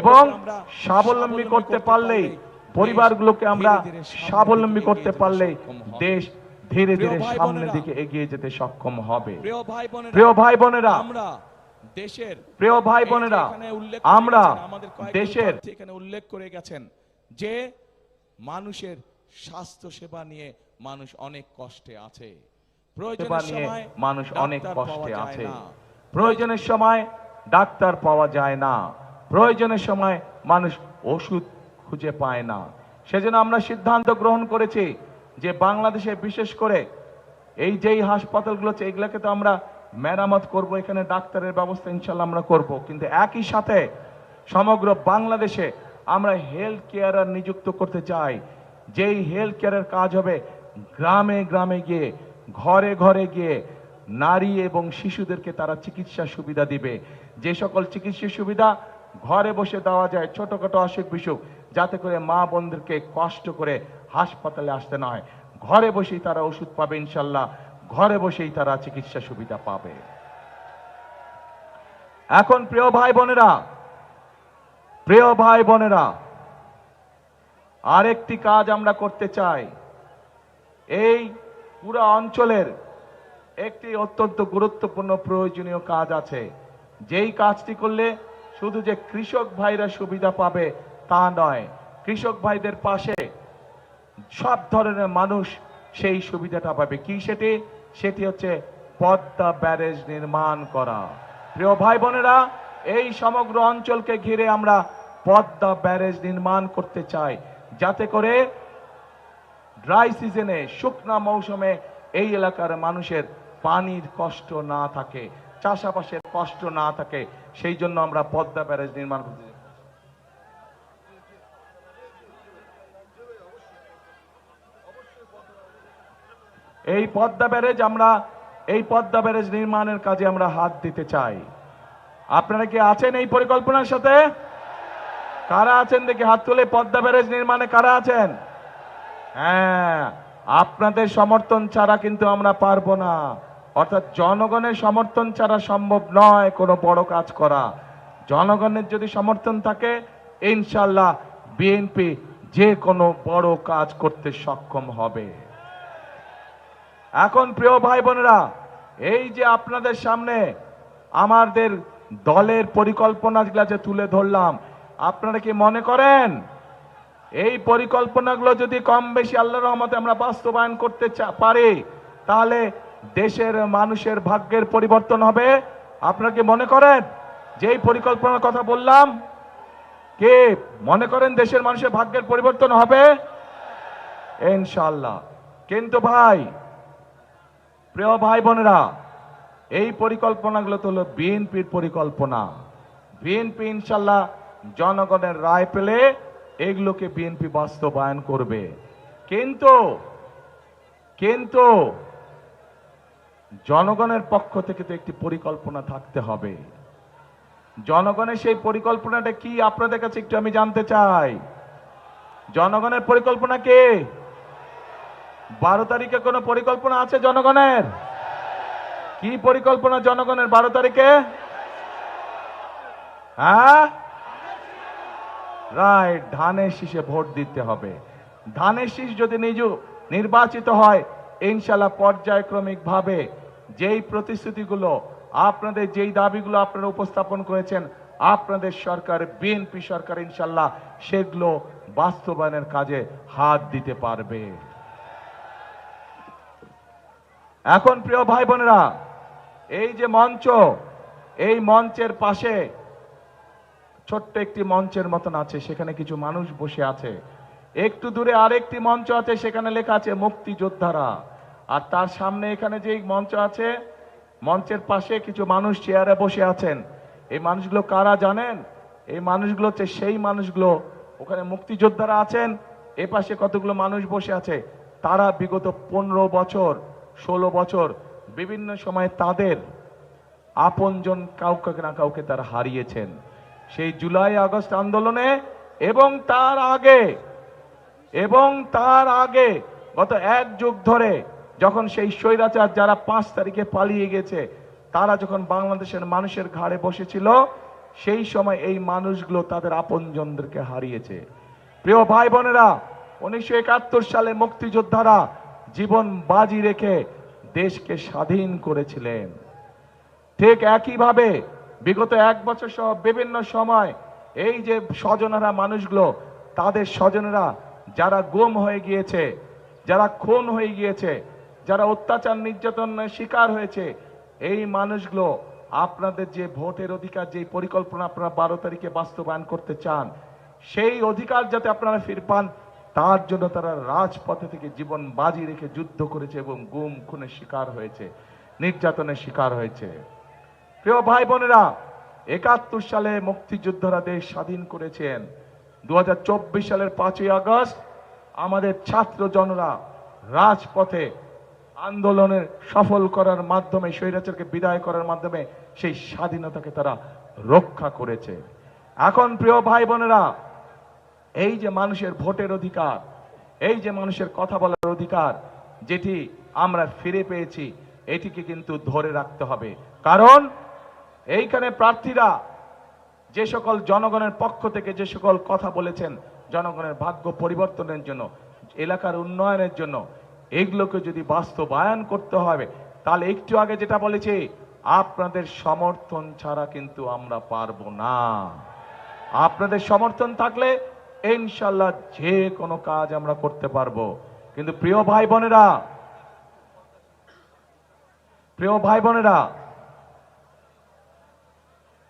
এবং স্বাবলম্বী করতে পারলেই পরিবারগুলোকে আমরা স্বাবলম্বী করতে হবে। দেশ ধীরে ধীরে সামনের দিকে এগিয়ে যেতে সক্ষম হবে। প্রিয় ভাই বোনেরা দেশের প্রিয় ভাই বোনেরা উল্লেখ করে আমরা গেছেন, দেশের এখানে উল্লেখ করে গেছেন যে মানুষের স্বাস্থ্য সেবা নিয়ে মানুষ অনেক কষ্টে আছে। প্রয়োজনের নিয়ে সময় মানুষ অনেক কষ্টে আছে। প্রয়োজনের সময় ডাক্তার পাওয়া যায় না। প্রয়োজনের সময় মানুষ ওষুধ খুঁজে পায় না। সেজন্য আমরা সিদ্ধান্ত গ্রহণ করেছি যে বাংলাদেশে বিশেষ করে এই যেই হাসপাতালগুলো আছে, এগুলোকে তো আমরা মেরামত করব, এখানে ডাক্তারের ব্যবস্থা ইনশাল্লাহ আমরা করব। কিন্তু একই সাথে সমগ্র বাংলাদেশে আমরা হেলথ কেয়ারার নিযুক্ত করতে চাই। যেই হেলথ কেয়ারের কাজ হবে গ্রামে গ্রামে গিয়ে, ঘরে ঘরে গিয়ে নারী এবং শিশুদেরকে তারা চিকিৎসা সুবিধা দিবে। যে সকল চিকিৎসা সুবিধা ঘরে বসে দেওয়া যায় ছোটখাটো অসুখ বিসুখ, যাতে করে মা বোনদেরকে কষ্ট করে হাসপাতালে আসতে না হয়। ঘরে বসেই তারা ওষুধ পাবে ইনশাল্লাহ। ঘরে বসেই তারা চিকিৎসা সুবিধা পাবে। এখন প্রিয় ভাই বোনেরা, প্রিয় ভাই বোনেরা, আরেকটি কাজ আমরা করতে চাই। এই পুরো অঞ্চলের একটি অত্যন্ত গুরুত্বপূর্ণ প্রয়োজনীয় কাজ আছে। যেই কাজটি করলে শুধু যে কৃষক ভাইরা সুবিধা পাবে তা নয়, কৃষক ভাইদের পাশে সব ধরনের মানুষ সেই সুবিধাটা পাবে। কি সেটি? সেটি হচ্ছে পদ্মা ব্যারেজ নির্মাণ করা। প্রিয় ভাই বোনেরা, এই সমগ্র অঞ্চলকে ঘিরে আমরা পদ্মা ব্যারেজ নির্মাণ করতে চাই। যাতে করে ড্রাই সিজনে, শুকনা মৌসুমে এই এলাকার মানুষের পানির কষ্ট না থাকে। চাষাবাসের কষ্ট না থাকে, সেই জন্য আমরা পদ্মা ব্যারেজ নির্মাণ করতে। এই পদ্মা ব্যারেজ আমরা, এই পদ্মা ব্যারেজ নির্মাণের কাজে আমরা হাত দিতে চাই। আপনারা কি আছেন এই পরিকল্পনার সাথে? কারা আছেন দেখি হাত তুলে পদ্মা ব্যারেজ নির্মাণে কারা আছেন? হ্যাঁ আপনাদের সমর্থন ছাড়া কিন্তু আমরা পারব না। অর্থাৎ জনগণের সমর্থন ছাড়া সম্ভব নয় কোনো বড় কাজ করা। জনগণের যদি সমর্থন থাকে ইনশাল্লাহ বিএনপি যে কোনো বড় কাজ করতে সক্ষম হবে। এখন প্রিয় ভাই বোনেরা, এই যে আপনাদের সামনে আমাদের দলের পরিকল্পনাগুলো যে তুলে ধরলাম, আপনারা কি মনে করেন? এই পরিকল্পনাগুলো যদি কম বেশি আল্লাহ রহমতে আমরা বাস্তবায়ন করতে পারি, তাহলে দেশের মানুষের ভাগ্যের পরিবর্তন হবে। আপনারা কি মনে করেন? যে এই পরিকল্পনার কথা বললাম, কে মনে করেন দেশের মানুষের ভাগ্যের পরিবর্তন হবে? ইনশাল্লাহ কিন্তু ভাই, প্রিয় ভাই বোনেরা, এই পরিকল্পনাগুলো তো হলো বিএনপির পরিকল্পনা। বিএনপি ইনশাল্লাহ জনগণের রায় পেলে এগুলোকে বিএনপি বাস্তবায়ন করবে। কিন্তু কিন্তু জনগণের পক্ষ থেকে তো একটি পরিকল্পনা থাকতে হবে। জনগণের সেই পরিকল্পনাটা কি? আপনাদের কাছে একটু আমি জানতে চাই। জনগণের পরিকল্পনা কি? বারো তারিখে কোনো পরিকল্পনা আছে জনগণের? কি পরিকল্পনা জনগণের বারো তারিখে? হ্যাঁ? রাইট ধানের শীষে ভোট দিতে হবে। ধানের শীষ যদি নিজ, নির্বাচিত হয়, ইনশাল্লাহ পর্যায়ক্রমিক ভাবে যেই প্রতিশ্রুতিগুলো, আপনাদের যেই দাবিগুলো আপনারা উপস্থাপন করেছেন, আপনাদের সরকার বিএনপি সরকার ইনশাল্লাহ, সেগুলো বাস্তবায়নের কাজে হাত দিতে পারবে। এখন প্রিয় ভাই বোনেরা এই যে মঞ্চ, এই মঞ্চের পাশে ছোট্ট একটি মঞ্চের মতন আছে, সেখানে কিছু মানুষ বসে আছে। একটু দূরে আরেকটি মঞ্চ আছে, সেখানে লেখা আছে মুক্তিযোদ্ধারা। আর তার সামনে এখানে যে মঞ্চ আছে, মঞ্চের পাশে কিছু মানুষ চেয়ারে বসে আছেন। এই মানুষগুলো কারা জানেন? এই মানুষগুলো হচ্ছে সেই মানুষগুলো। ওখানে মুক্তিযোদ্ধারা আছেন, এ পাশে কতগুলো মানুষ বসে আছে? তারা বিগত পনেরো বছর, ষোলো বছর বিভিন্ন সময় তাদের আপনজন কাউকে না কাউকে তারা হারিয়েছেন। সেই জুলাই, আগস্ট আন্দোলনে এবং তার আগে, এবং তার আগে গত এক যুগ ধরে যখন সেই স্বৈরাচার যারা পাঁচ তারিখে পালিয়ে গেছে, তারা যখন বাংলাদেশের মানুষের ঘাড়ে বসেছিল, সেই সময় এই মানুষগুলো তাদের আপনজনদেরকে হারিয়েছে। প্রিয় ভাই বোনেরা, উনিশশো একাত্তর সালে মুক্তিযোদ্ধারা জীবন বাজি রেখে দেশকে স্বাধীন করেছিলেন। ঠিক একইভাবে বিগত এক বছর সহ বিভিন্ন সময় এই যে স্বজনেরা মানুষগুলো, তাদের স্বজনেরা যারা গুম হয়ে গিয়েছে, যারা খুন হয়ে গিয়েছে যারা অত্যাচার, নির্যাতনের শিকার হয়েছে, এই মানুষগুলো আপনাদের যে ভোটের অধিকার, যে পরিকল্পনা আপনারা বারো তারিখে বাস্তবায়ন করতে চান, সেই অধিকার যাতে আপনারা ফির পান, তার জন্য তারা রাজপথে থেকে জীবন বাজি রেখে যুদ্ধ করেছে এবং গুম, খুনের শিকার হয়েছে, নির্যাতনের শিকার হয়েছে। প্রিয় ভাই বোনেরা, একাত্তর সালে মুক্তিযোদ্ধারা দেশ স্বাধীন করেছেন। দু হাজার চব্বিশ সালের পাঁচই আগস্ট আমাদের ছাত্র জনরা রাজপথে আন্দোলনের সফল করার মাধ্যমে, স্বৈরাচারকে বিদায় করার মাধ্যমে সেই স্বাধীনতাকে তারা রক্ষা করেছে। এখন প্রিয় ভাই বোনেরা, এই যে মানুষের ভোটের অধিকার, এই যে মানুষের কথা বলার অধিকার, যেটি আমরা ফিরে পেয়েছি, এটিকে কিন্তু ধরে রাখতে হবে। কারণ এইখানে প্রার্থীরা যে সকল জনগণের পক্ষ থেকে যে সকল কথা বলেছেন, জনগণের ভাগ্য পরিবর্তনের জন্য, এলাকার উন্নয়নের জন্য এগুলোকে যদি বাস্তবায়ন করতে হবে, তাহলে একটু আগে যেটা বলেছি, আপনাদের সমর্থন ছাড়া কিন্তু আমরা পারব না। আপনাদের সমর্থন থাকলে ইনশাল্লাহ যে কোনো কাজ আমরা করতে পারব। কিন্তু প্রিয় ভাই বোনেরা, প্রিয় ভাই বোনেরা,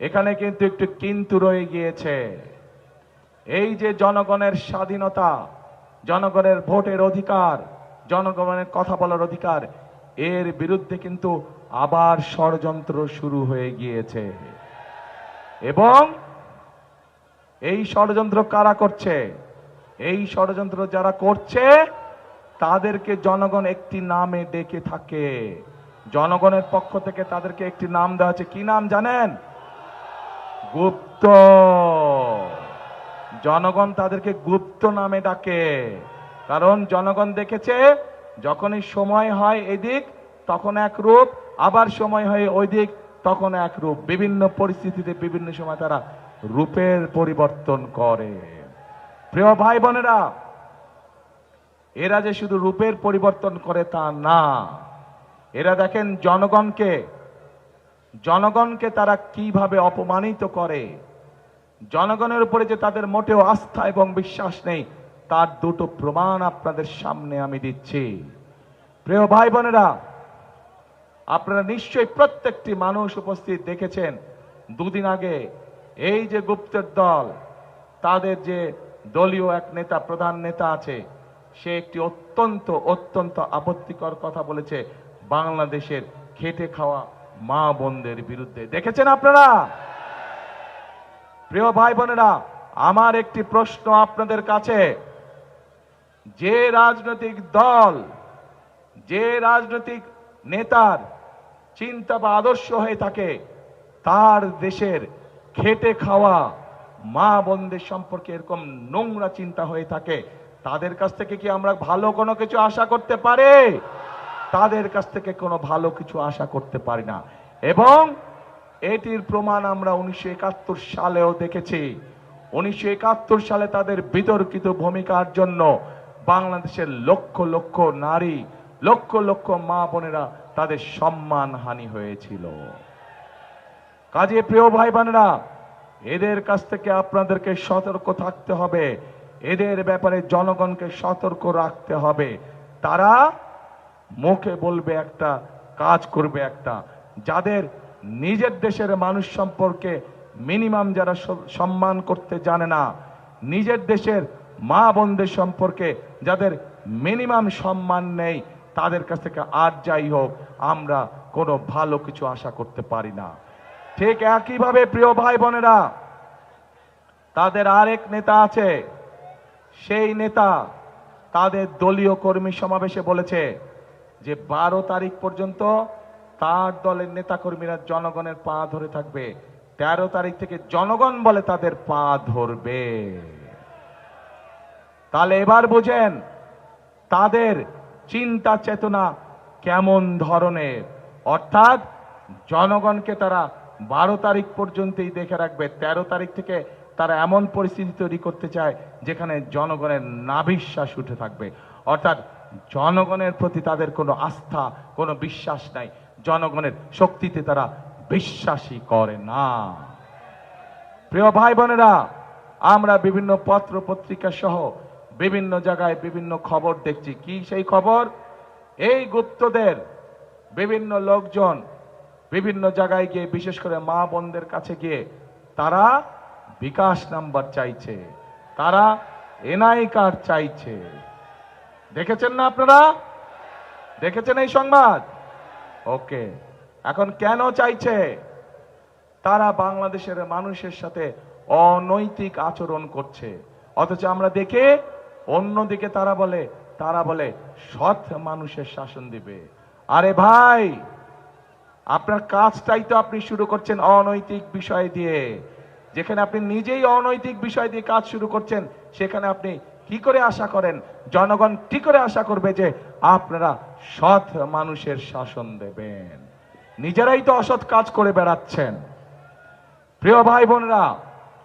এখানে কিন্তু একটু কিন্তু রয়ে গিয়েছে। এই যে জনগণের স্বাধীনতা, জনগণের ভোটের অধিকার জনগণের কথা বলার অধিকার, এর বিরুদ্ধে কিন্তু আবার ষড়যন্ত্র শুরু হয়ে গিয়েছে। এবং এই ষড়যন্ত্র কারা করছে? এই ষড়যন্ত্র যারা করছে, তাদেরকে জনগণ একটি নামে ডেকে থাকে। জনগণের পক্ষ থেকে তাদেরকে একটি নাম দেওয়া আছে। কি নাম জানেন? গুপ্ত। জনগণ তাদেরকে গুপ্ত নামে ডাকে। কারণ জনগণ দেখেছে, যখনই সময় হয় এদিক, তখন এক রূপ, আবার সময় হয় ওই দিক তখন এক রূপ। বিভিন্ন পরিস্থিতিতে বিভিন্ন সময় তারা রূপের পরিবর্তন করে। প্রিয় ভাই বোনেরা, এরা যে শুধু রূপের পরিবর্তন করে তা না। এরা দেখেন জনগণকে জনগণকে তারা কীভাবে অপমানিত করে। জনগণের উপরে যে তাদের মোটেও আস্থা এবং বিশ্বাস নেই তার দুটো প্রমাণ আপনাদের সামনে আমি দিচ্ছি। প্রিয় ভাই বোনেরা আপনারা নিশ্চয়ই প্রত্যেকটি মানুষ উপস্থিত দেখেছেন দুদিন আগে এই যে গুপ্তের দল, তাদের যে দলীয় এক নেতা, প্রধান নেতা আছে, সে একটি অত্যন্ত অত্যন্ত আপত্তিকর কথা বলেছে বাংলাদেশের খেটে খাওয়া মা বোনদের বিরুদ্ধে। দেখেছেন আপনারা? প্রিয় ভাই বোনেরা আমার একটি প্রশ্ন আপনাদের কাছে। যে রাজনৈতিক দল, যে রাজনৈতিক নেতার চিন্তা বা আদর্শ হয়ে থাকে, তার দেশের খেটে খাওয়া মা বোনদের সম্পর্কে এরকম নোংরা চিন্তা হয়ে থাকে। তাদের কাছ থেকে কি আমরা ভালো কোনো কিছু আশা করতে পারে? তাদের কাছ থেকে কোনো ভালো কিছু আশা করতে পারি না। এবং এটির প্রমাণ আমরা উনিশশো একাত্তর সালেও দেখেছি। উনিশশো একাত্তর সালে তাদের বিতর্কিত ভূমিকার জন্য বাংলাদেশের লক্ষ লক্ষ নারী, লক্ষ লক্ষ মা বোনেরা তাদের সম্মান হানি হয়েছিল। কাজে প্রিয় ভাই বোনেরা এদের কাছ থেকে আপনাদেরকে সতর্ক থাকতে হবে। এদের ব্যাপারে জনগণকে সতর্ক রাখতে হবে। তারা মুখে বলবে একটা, কাজ করবে একটা। যাদের নিজের দেশের মানুষ সম্পর্কে মিনিমাম যারা সম্মান করতে জানে না, নিজের দেশের মা বোনদের সম্পর্কে যাদের মিনিমাম সম্মান নেই, তাদের কাছ থেকে আর যাই হোক, আমরা কোনো ভালো কিছু আশা করতে পারি না। ঠিক একইভাবে প্রিয় ভাই বোনেরা, তাদের আরেক নেতা আছে। সেই নেতা তাদের দলীয় কর্মী সমাবেশে বলেছে যে বারো তারিখ পর্যন্ত তার দলের নেতা কর্মীরা জনগণের পা ধরে থাকবে। তেরো তারিখ থেকে জনগণ বলে তাদের পা ধরবে। তাহলে এবার বোঝেন তাদের চিন্তা চেতনা কেমন ধরনের? অর্থাৎ জনগণকে তারা বারো তারিখ পর্যন্তই দেখে রাখবে, তেরো তারিখ থেকে তারা এমন পরিস্থিতি তৈরি করতে চায় যেখানে জনগণের নাবিশ্বাস উঠে থাকবে। অর্থাৎ জনগণের প্রতি তাদের কোনো আস্থা, কোনো বিশ্বাস নাই। জনগণের শক্তিতে তারা বিশ্বাসই করে না। প্রিয় ভাই বোনেরা, আমরা বিভিন্ন পত্র পত্রিকা সহ বিভিন্ন জায়গায় বিভিন্ন খবর দেখছি। কি সেই খবর? এই গুপ্তদের বিভিন্ন লোকজন বিভিন্ন জায়গায় গিয়ে, বিশেষ করে মা বোনদের কাছে গিয়ে, তারা বিকাশ নাম্বার চাইছে। তারা এনআই কার্ড চাইছে। দেখেছেন না আপনারা? দেখেছেন এই সংবাদ? ওকে। এখন কেন চাইছে? তারা বাংলাদেশের মানুষের সাথে অনৈতিক আচরণ করছে। অথচ আমরা দেখে অন্যদিকে তারা বলে তারা বলে, সৎ মানুষের শাসন দিবে। আরে ভাই, আপনার কাজটাই তো আপনি শুরু করছেন অনৈতিক বিষয় দিয়ে। যেখানে আপনি নিজেই অনৈতিক বিষয় দিয়ে কাজ শুরু করছেন, সেখানে আপনি কি করে আশা করেন? জনগণ কি করে আশা করবে যে আপনারা সৎ মানুষের শাসন দেবেন? নিজেরাই তো অসৎ কাজ করে বেড়াচ্ছেন। প্রিয় ভাই বোনেরা,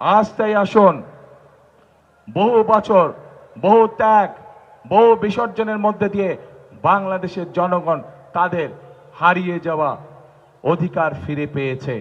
আজ তাই আসুন। বহু বছর বহু ত্যাগ, বহু বিসর্জনের মধ্যে দিয়ে বাংলাদেশের জনগণ তাদের হারিয়ে যাওয়া অধিকার ফিরে পেয়েছে।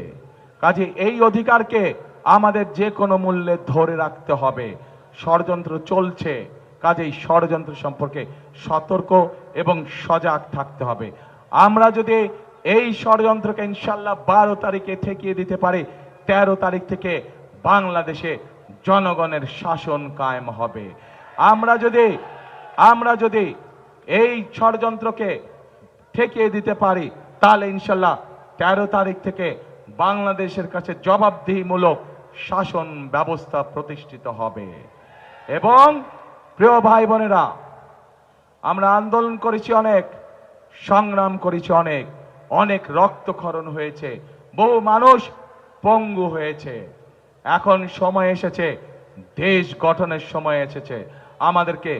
কাজে এই অধিকারকে আমাদের যে কোনো মূল্যে ধরে রাখতে হবে। ষড়যন্ত্র চলছে, কাজেই ষড়যন্ত্র সম্পর্কে সতর্ক এবং সজাগ থাকতে হবে। আমরা যদি এই ষড়যন্ত্রকে ইনশাল্লাহ বারো তারিখে ঠেকিয়ে দিতে পারি, তেরো তারিখ থেকে বাংলাদেশে জনগণের শাসন কায়েম হবে। আমরা যদি আমরা যদি এই ষড়যন্ত্রকে ঠেকিয়ে দিতে পারি, তাহলে ইনশাল্লাহ তেরো তারিখ থেকে বাংলাদেশের কাছে জবাবদিহিমূলক শাসন ব্যবস্থা প্রতিষ্ঠিত হবে। এবং প্রিয় ভাই বোনেরা, আমরা আন্দোলন করেছি অনেক, সংগ্রাম করেছি অনেক অনেক রক্তক্ষরণ হয়েছে, বহু মানুষ পঙ্গু হয়েছে। এখন সময় এসেছে, দেশ গঠনের সময় এসেছে। আমাদেরকে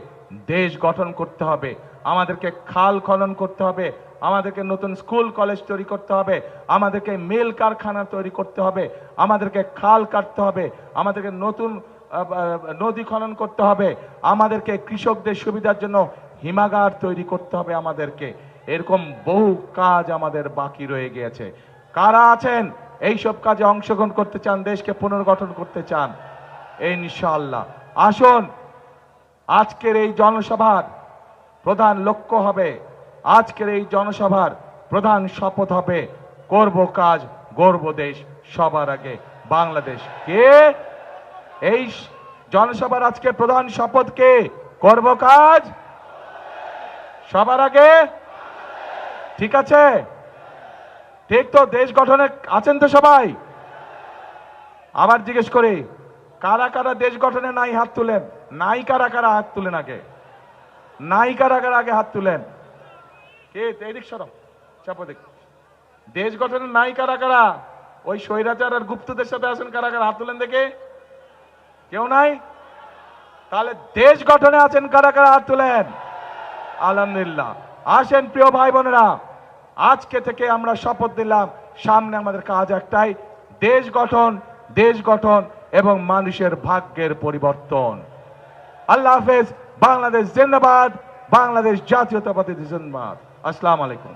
দেশ গঠন করতে হবে, আমাদেরকে খাল খনন করতে হবে, আমাদেরকে নতুন স্কুল, কলেজ তৈরি করতে হবে, আমাদেরকে মিল কারখানা তৈরি করতে হবে, আমাদেরকে খাল কাটতে হবে, আমাদেরকে নতুন নদী খনন করতে হবে, আমাদেরকে কৃষকদের সুবিধার জন্য হিমাগার তৈরি করতে হবে আমাদেরকে। এরকম বহু কাজ আমাদের বাকি রয়ে গিয়েছে। কারা আছেন? এইসব কাজে অংশগ্রহণ করতে চান, দেশকে পুনর্গঠন করতে চান ইনশাল্লাহ আসুন আজকের এই জনসভার প্রধান লক্ষ্য হবে, আজকের এই জনসভার প্রধান শপথ হবে করব কাজ গর্ব দেশ সবার আগে। বাংলাদেশ কে? এই জনসভার আজকে প্রধান শপথ কে? করব কাজ? সবার আগে? ঠিক আছে? ঠিক তো, দেশ গঠনে আছেন তো সবাই? আবার জিজ্ঞেস করি, কারা কারা দেশ গঠনে নাই হাত তুলেন? নাই কারা কারা হাত তুলেন আগে? নাই কারা কারা আগে হাত তুলেন? কে? এদিক সরম। চাপো দেখ। দেশ গঠনের নাই কারা কারা? ওই স্বৈরাচার আর গুপ্তদের সাথে আছেন কারা কারা? হাত তুলেন দেখে। কেউ নাই? তাহলে দেশ গঠনে আছেন কারা কারা? হাত তুলেন। আলহামদুলিল্লাহ। আসেন প্রিয় ভাই বোনেরা। আজকে থেকে আমরা শপথ নিলাম, সামনে আমাদের কাজ একটাই, দেশ গঠন দেশ গঠন এবং মানুষের ভাগ্যের পরিবর্তন। আল্লাহ হাফেজ বাংলাদেশ জিন্দাবাদ বাংলাদেশ জাতীয়তাবাদী জিন্দাবাদ। আসসালামু আলাইকুম।